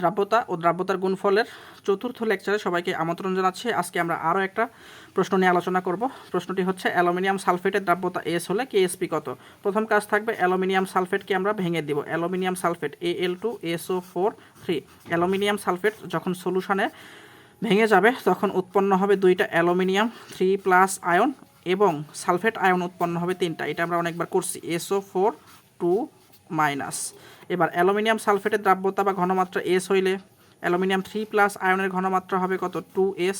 দ্রাব্যতা ও দ্রাব্যতার গুণফলের চতুর্থ লেকচারে সবাইকে আমন্ত্রণ জানাচ্ছি। আজকে আমরা আরও একটা প্রশ্ন নিয়ে আলোচনা করব। প্রশ্নটি হচ্ছে, অ্যালুমিনিয়াম সালফেটের দ্রাব্যতা এস হলে কেএসপি কত? প্রথম কাজ থাকবে, অ্যালুমিনিয়াম সালফেটকে আমরা ভেঙে দিব। Aluminium sulphate A L two S O four three. Aluminium sulphate যখন সলিউশনে ভেঙে যাবে, তখন উৎপন্ন হবে দুইটা অ্যালুমিনিয়াম, থ্রি প্লাস আয়ন এবং সালফেট আয়ন উৎপন্ন হবে তিনটা। এটা আমরা অনেকবার করছি। S O four two minus. এবার অ্যালুমিনিয়াম সালফেটের দ্রাব্যতা বা ঘনমাত্রা এস হইলে অ্যালুমিনিয়াম থ্রি প্লাস আয়নের ঘনমাত্রা হবে কত? টু এস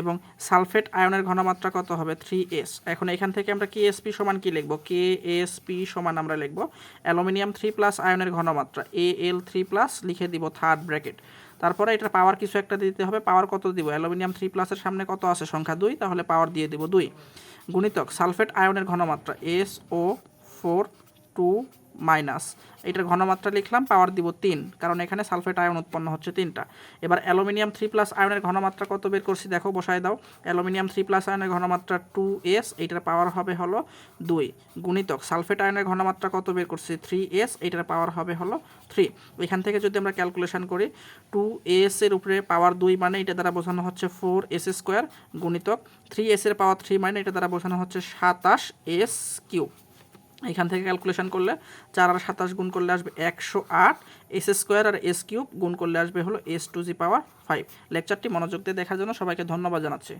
এবং সালফেট আয়নের ঘনমাত্রা কত হবে? থ্রি এস এখন এখান থেকে আমরা কে এসপি সমান কি লিখব? কে এস পি সমান আমরা লিখব অ্যালুমিনিয়াম থ্রি প্লাস আয়নের ঘনমাত্রা। এ এল থ্রি প্লাস লিখে দিব থার্ড ব্র্যাকেট। তারপরে এটা পাওয়ার কিছু একটা দিতে হবে। পাওয়ার কত দিব? অ্যালুমিনিয়াম থ্রি প্লাসের সামনে কত আছে? সংখ্যা দুই। তাহলে পাওয়ার দিয়ে দিব দুই। গুণিতক সালফেট আয়নের ঘনমাত্রা S O four two minus. এটার ঘনমাত্রা লিখলাম পাওয়ার দিব তিন, কারণ এখানে সালফেট আয়ন উৎপন্ন হচ্ছে তিনটা। এবার অ্যালুমিনিয়াম থ্রি প্লাস আয়নের ঘনমাত্রা কত বের করছি দেখো, বসায় দাও। অ্যালুমিনিয়াম থ্রি প্লাস আয়নের ঘনমাত্রা টু এস এইটার পাওয়ার হবে হলো দুই। গুণিতক সালফেট আয়নের ঘনমাত্রা কত বের করছি? থ্রি এস এইটার পাওয়ার হবে হলো থ্রি এখান থেকে যদি আমরা ক্যালকুলেশন করি টু এস এর উপরে পাওয়ার দুই মানে এটা দ্বারা বোঝানো হচ্ছে ফোর এস স্কোয়ার গুণিতক। থ্রি এস এর পাওয়ার থ্রি মানে এটা দ্বারা বোঝানো হচ্ছে সাতাশ এস কিউ এখান থেকে ক্যালকুলেশন করলে চার আর সাতাশ গুণ করলে আসবে একশো আট এস স্কোয়ার আর এস কিউব গুণ করলে আসবে হলো S two G power five লেকচারটি মনোযোগ দিয়ে দেখার জন্য সবাইকে ধন্যবাদ জানাচ্ছি।